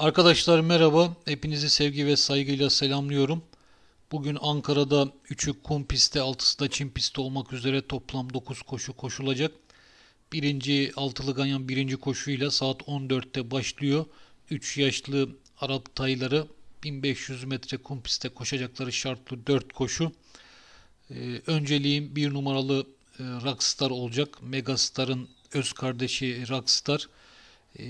Arkadaşlar merhaba. Hepinizi sevgi ve saygıyla selamlıyorum. Bugün Ankara'da 3'ü kum pistte, 6'sı da çim pistte olmak üzere toplam 9 koşu koşulacak. Birinci altılı ganyan birinci koşuyla saat 14'te başlıyor. 3 yaşlı Arap tayları 1500 metre kum pistte koşacakları şartlı 4 koşu. Ee, önceliğim bir numaralı e, Rockstar olacak. Megastar'ın öz kardeşi Rockstar. Ee,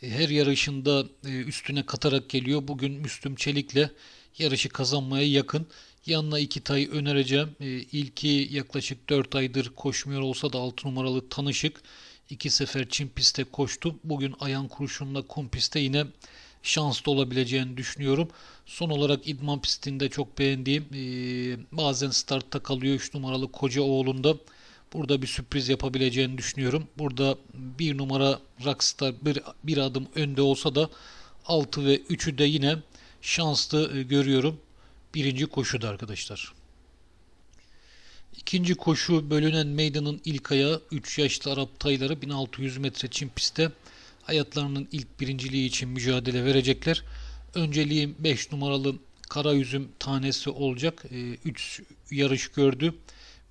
her yarışında e, üstüne katarak geliyor. Bugün Müslüm Çelik'le yarışı kazanmaya yakın. Yanına iki tay önereceğim. E, İlki yaklaşık 4 aydır koşmuyor olsa da 6 numaralı tanışık. iki sefer çim pistte koştu. Bugün ayağın kurşunla kum pistte yine şanslı olabileceğini düşünüyorum. Son olarak idman pistinde çok beğendiğim e, bazen startta kalıyor 3 numaralı koca oğlunda. Burada bir sürpriz yapabileceğini düşünüyorum. Burada bir numara Rockstar bir, bir adım önde olsa da 6 ve 3'ü de yine şanslı e, görüyorum. Birinci koşuda arkadaşlar. İkinci koşu bölünen meydanın ilk ayağı 3 yaşlı Arap tayları 1600 metre çim pistte hayatlarının ilk birinciliği için mücadele verecekler. Önceliğim 5 numaralı kara üzüm tanesi olacak. 3 e, yarış gördü.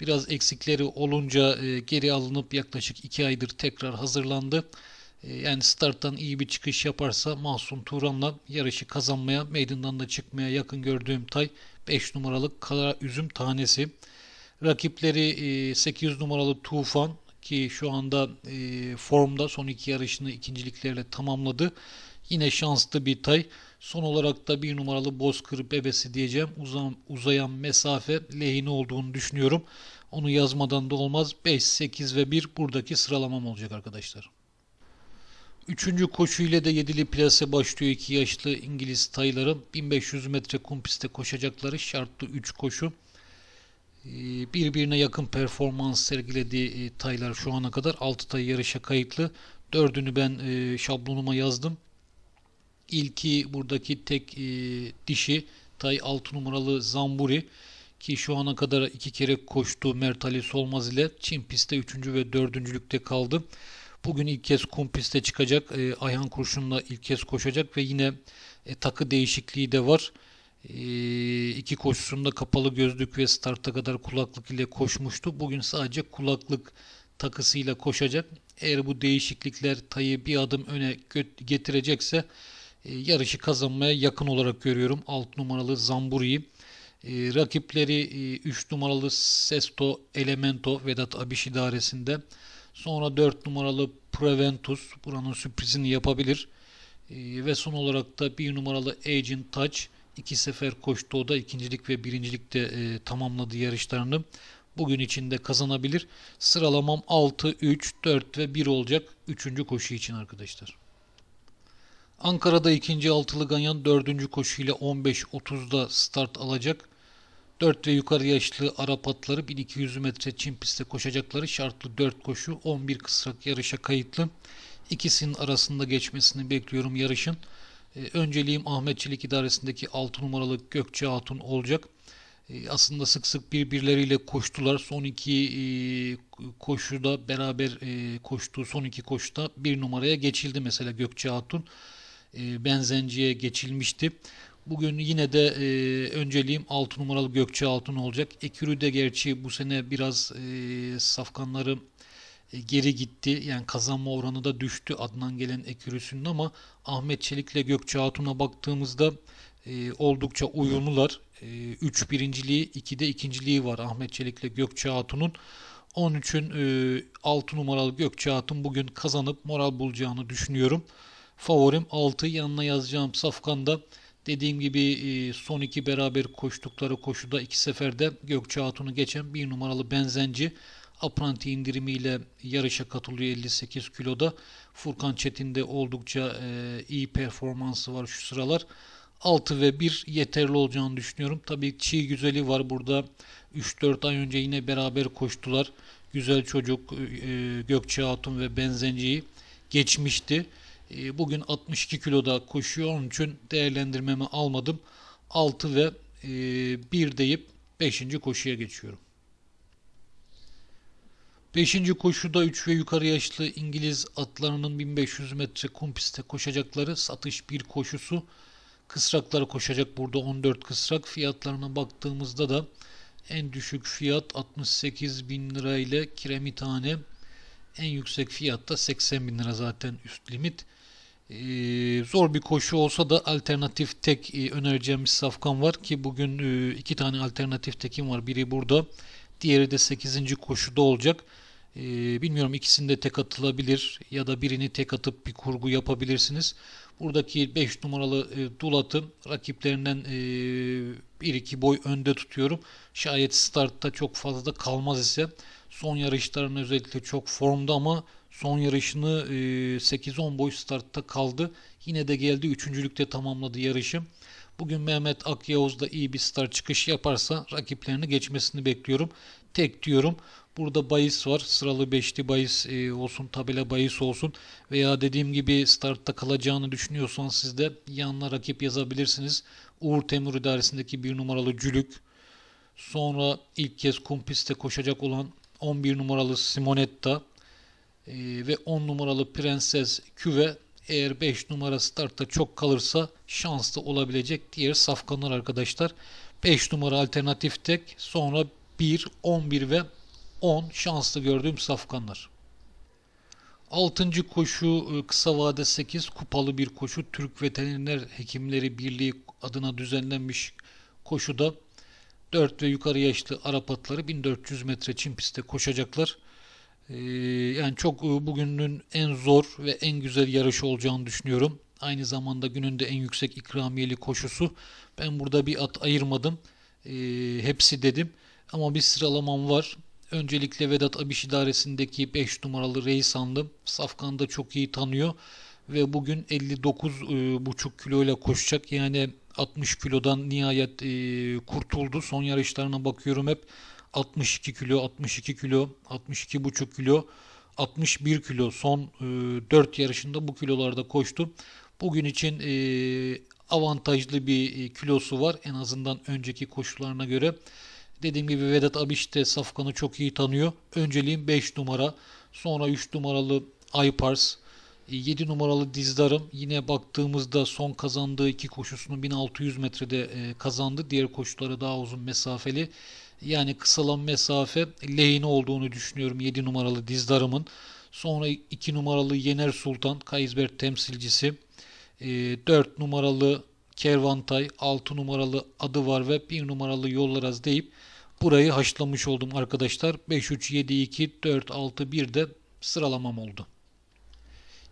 Biraz eksikleri olunca e, geri alınıp yaklaşık 2 aydır tekrar hazırlandı. E, yani starttan iyi bir çıkış yaparsa Mahsun Turan'la yarışı kazanmaya, meydandan da çıkmaya yakın gördüğüm tay 5 numaralı kara üzüm tanesi. Rakipleri e, 800 numaralı Tufan ki şu anda e, formda son iki yarışını ikinciliklerle tamamladı. Yine şanslı bir tay. Son olarak da bir numaralı Bozkır bebesi diyeceğim. Uzam, uzayan mesafe lehine olduğunu düşünüyorum. Onu yazmadan da olmaz. 5, 8 ve 1 buradaki sıralamam olacak arkadaşlar. Üçüncü koşu ile de yedili plase başlıyor iki yaşlı İngiliz tayları. 1500 metre kum pistte koşacakları şartlı 3 koşu. Ee, birbirine yakın performans sergilediği e, taylar şu ana kadar 6 tay yarışa kayıtlı. Dördünü ben e, şablonuma yazdım. İlki buradaki tek e, dişi tay 6 numaralı Zamburi ki şu ana kadar iki kere koştu Mert Ali Solmaz ile Çin pistte 3. ve 4. kaldı. Bugün ilk kez kum pistte çıkacak. E, Ayhan Kurşun'la ilk kez koşacak ve yine e, takı değişikliği de var. E, iki koşusunda kapalı gözlük ve starta kadar kulaklık ile koşmuştu. Bugün sadece kulaklık takısıyla koşacak. Eğer bu değişiklikler tayı bir adım öne getirecekse yarışı kazanmaya yakın olarak görüyorum. 6 numaralı Zamburi'yi. E, rakipleri 3 e, numaralı Sesto Elemento Vedat Abiş idaresinde. Sonra 4 numaralı Preventus buranın sürprizini yapabilir. ve son olarak da 1 numaralı Agent Touch iki sefer koştu o da ikincilik ve birincilikte e, tamamladı yarışlarını. Bugün içinde kazanabilir. Sıralamam 6, 3, 4 ve 1 olacak 3. koşu için arkadaşlar. Ankara'da ikinci altılı ganyan dördüncü koşuyla 15.30'da start alacak. 4 ve yukarı yaşlı Arap atları 1200 metre çim pistte koşacakları şartlı 4 koşu 11 kısrak yarışa kayıtlı. İkisinin arasında geçmesini bekliyorum yarışın. Ee, önceliğim Ahmet Çelik idaresindeki 6 numaralı Gökçe Hatun olacak. Ee, aslında sık sık birbirleriyle koştular. Son iki e, koşuda beraber e, koştuğu son iki koşuda bir numaraya geçildi mesela Gökçe Hatun. E, Benzenci'ye geçilmişti. Bugün yine de e, önceliğim 6 numaralı Gökçe Altın olacak. Ekürü de gerçi bu sene biraz e, safkanları e, geri gitti. Yani kazanma oranı da düştü Adnan gelen Ekürüsü'nün ama Ahmet Çelik ile Gökçe Hatun'a baktığımızda e, oldukça uyumlular. 3 e, birinciliği, 2'de ikinciliği var Ahmet Çelik ile Gökçe Hatun'un. Onun için e, 6 numaralı Gökçe Hatun bugün kazanıp moral bulacağını düşünüyorum. Favorim 6 yanına yazacağım Safkan'da dediğim gibi e, son iki beraber koştukları koşuda iki seferde Gökçe Hatun'u geçen bir numaralı benzenci apranti indirimiyle yarışa katılıyor 58 kiloda. Furkan Çetin de oldukça e, iyi performansı var şu sıralar. 6 ve 1 yeterli olacağını düşünüyorum. Tabii çiğ güzeli var burada. 3-4 ay önce yine beraber koştular. Güzel çocuk e, Gökçe Hatun ve Benzenci'yi geçmişti. E, bugün 62 kiloda koşuyor. Onun için değerlendirmemi almadım. 6 ve e, 1 deyip 5. koşuya geçiyorum. Beşinci koşuda 3 ve yukarı yaşlı İngiliz atlarının 1500 metre kum pistte koşacakları satış bir koşusu. Kısraklar koşacak burada 14 kısrak. Fiyatlarına baktığımızda da en düşük fiyat 68 bin lira ile kiremithane. En yüksek fiyat da 80 bin lira zaten üst limit. Ee, zor bir koşu olsa da alternatif tek e, önereceğimiz safkan var ki bugün e, iki tane alternatif tekim var. Biri burada, diğeri de 8. koşuda olacak. Ee, bilmiyorum ikisinde tek atılabilir ya da birini tek atıp bir kurgu yapabilirsiniz. Buradaki 5 numaralı e, Dulat'ı rakiplerinden e, 1-2 boy önde tutuyorum. Şayet startta çok fazla kalmaz ise son yarışlarında özellikle çok formda ama son yarışını e, 8-10 boy startta kaldı. Yine de geldi üçüncülükte tamamladı yarışı. Bugün Mehmet Akyavuz da iyi bir start çıkış yaparsa rakiplerini geçmesini bekliyorum. Tek diyorum. Burada bahis var. Sıralı beşli bahis e, olsun, tabela bahis olsun. Veya dediğim gibi startta kalacağını düşünüyorsanız siz de yanına rakip yazabilirsiniz. Uğur Temur idaresindeki bir numaralı Cülük. Sonra ilk kez kum pistte koşacak olan 11 numaralı Simonetta e, ve 10 numaralı Prenses Küve eğer 5 numara startta çok kalırsa şanslı olabilecek diğer safkanlar arkadaşlar. 5 numara alternatif tek sonra 1, 11 ve 10 şanslı gördüğüm safkanlar. 6. koşu e, kısa vade 8 kupalı bir koşu. Türk Veteriner Hekimleri Birliği adına düzenlenmiş koşuda 4 ve yukarı yaşlı Arap atları 1400 metre çim pistte koşacaklar. Ee, yani çok e, bugünün en zor ve en güzel yarışı olacağını düşünüyorum. Aynı zamanda günün de en yüksek ikramiyeli koşusu. Ben burada bir at ayırmadım. Ee, hepsi dedim. Ama bir sıralamam var. Öncelikle Vedat Abiş idaresindeki 5 numaralı Reysanlı. Safkan'da çok iyi tanıyor. Ve bugün 59,5 kilo ile koşacak. Yani 60 kilodan nihayet e, kurtuldu. Son yarışlarına bakıyorum hep 62 kilo, 62 kilo, 62,5 kilo, 61 kilo. Son e, 4 yarışında bu kilolarda koştu. Bugün için e, avantajlı bir e, kilosu var. En azından önceki koşularına göre. Dediğim gibi Vedat Abiş de Safkan'ı çok iyi tanıyor. Önceliğim 5 numara. Sonra 3 numaralı Aypars. 7 numaralı Dizdarım. Yine baktığımızda son kazandığı iki koşusunu 1600 metrede e, kazandı. Diğer koşuları daha uzun mesafeli. Yani kısalan mesafe lehine olduğunu düşünüyorum 7 numaralı Dizdarım'ın. Sonra 2 numaralı Yener Sultan, Kaysberg temsilcisi. 4 e, numaralı Kervantay, 6 numaralı adı var ve 1 numaralı Yollaraz deyip burayı haşlamış oldum arkadaşlar. 5 3 7 2 4 6 1 de sıralamam oldu.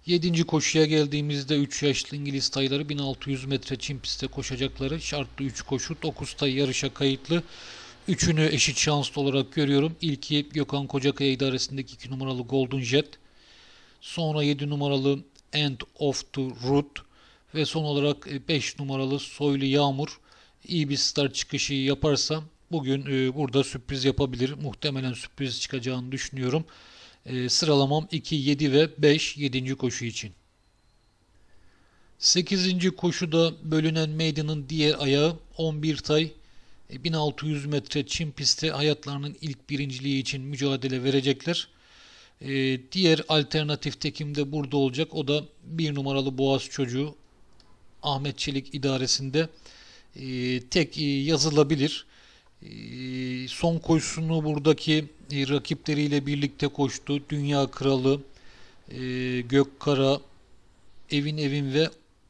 7. koşuya geldiğimizde 3 yaşlı İngiliz tayları 1600 metre çim pistte koşacakları şartlı 3 koşu 9 tay yarışa kayıtlı. Üçünü eşit şanslı olarak görüyorum. İlki Gökhan Kocakaya idaresindeki 2 numaralı Golden Jet. Sonra 7 numaralı End of the Route ve son olarak 5 numaralı Soylu Yağmur iyi bir start çıkışı yaparsa bugün e, burada sürpriz yapabilir. Muhtemelen sürpriz çıkacağını düşünüyorum. E, sıralamam 2, 7 ve 5 7. koşu için. 8. koşuda bölünen meydanın diğer ayağı 11 tay 1600 metre çim pistte hayatlarının ilk birinciliği için mücadele verecekler. Ee, diğer alternatif tekim de burada olacak. O da bir numaralı Boğaz çocuğu Ahmet Çelik idaresinde e, tek e, yazılabilir. E, son koşusunu buradaki e, rakipleriyle birlikte koştu. Dünya Kralı, e, Gökkara, Evin Evin ve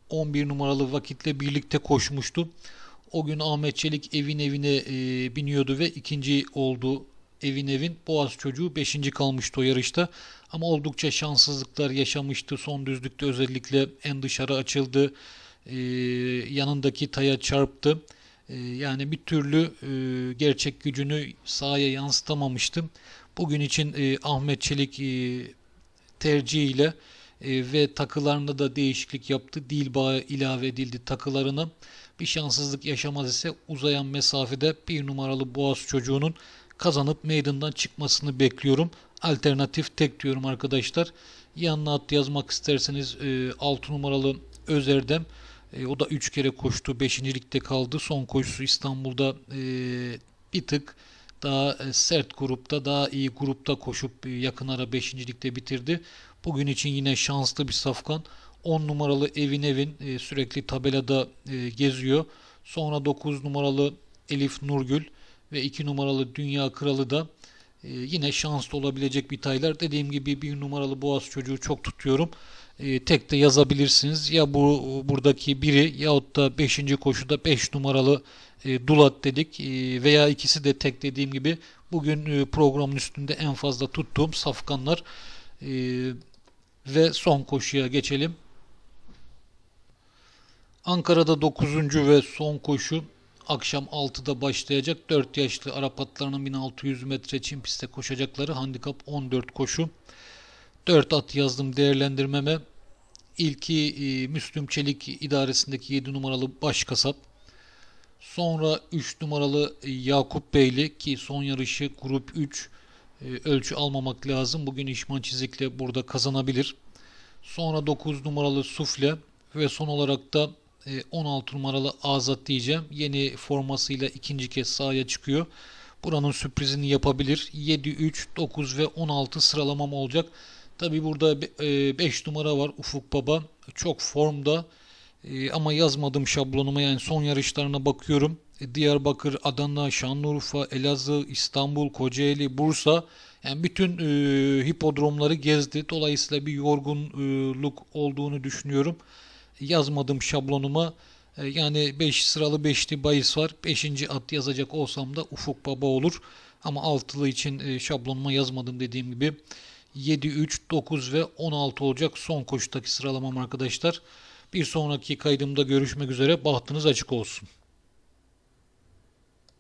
11 numaralı vakitle birlikte koşmuştu. O gün Ahmet Çelik evin evine e, biniyordu ve ikinci oldu evin evin. Boğaz çocuğu beşinci kalmıştı o yarışta. Ama oldukça şanssızlıklar yaşamıştı. Son düzlükte özellikle en dışarı açıldı. E, yanındaki taya çarptı. E, yani bir türlü e, gerçek gücünü sahaya yansıtamamıştı. Bugün için e, Ahmet Çelik e, tercihiyle ve takılarında da değişiklik yaptı. Dil bağı ilave edildi takılarına. Bir şanssızlık yaşamaz ise uzayan mesafede bir numaralı Boğaz çocuğunun kazanıp meydandan çıkmasını bekliyorum. Alternatif tek diyorum arkadaşlar. Yanına at yazmak isterseniz e, 6 numaralı Özerdem. E, o da 3 kere koştu. 5. ligde kaldı. Son koşusu İstanbul'da e, bir tık daha e, sert grupta, daha iyi grupta koşup e, yakın ara 5. ligde bitirdi. Bugün için yine şanslı bir safkan. 10 numaralı Evin Evin e, sürekli tabelada geziyor. Sonra 9 numaralı Elif Nurgül ve 2 numaralı Dünya Kralı da yine şanslı olabilecek bir taylar. Dediğim gibi bir numaralı Boğaz çocuğu çok tutuyorum. E, tek de yazabilirsiniz. Ya bu buradaki biri yahut da 5. koşuda 5 numaralı e, Dulat dedik E, veya ikisi de tek dediğim gibi bugün e, programın üstünde en fazla tuttuğum safkanlar E, ve son koşuya geçelim. Ankara'da 9. ve son koşu akşam 6'da başlayacak. 4 yaşlı Arap atlarının 1600 metre çim pistte koşacakları handikap 14 koşu. 4 at yazdım değerlendirmeme. İlki e, Müslüm Çelik idaresindeki 7 numaralı baş kasap. Sonra 3 numaralı Yakup Beyli ki son yarışı grup 3 e, ölçü almamak lazım. Bugün İşman Çizik'le burada kazanabilir. Sonra 9 numaralı Sufle ve son olarak da e, 16 numaralı Azat diyeceğim. Yeni formasıyla ikinci kez sahaya çıkıyor. Buranın sürprizini yapabilir. 7, 3, 9 ve 16 sıralamam olacak. Tabi burada 5 numara var Ufuk Baba. Çok formda. E, ama yazmadım şablonuma yani son yarışlarına bakıyorum. E, Diyarbakır, Adana, Şanlıurfa, Elazığ, İstanbul, Kocaeli, Bursa yani bütün e, hipodromları gezdi. Dolayısıyla bir yorgunluk olduğunu düşünüyorum. Yazmadım şablonuma. E, yani 5 sıralı 5'li bahis var. 5. at yazacak olsam da Ufuk Baba olur. Ama altılı için e, şablonuma yazmadım dediğim gibi. 7, 3, 9 ve 16 olacak son koşudaki sıralamam arkadaşlar. Bir sonraki kaydımda görüşmek üzere. Bahtınız açık olsun.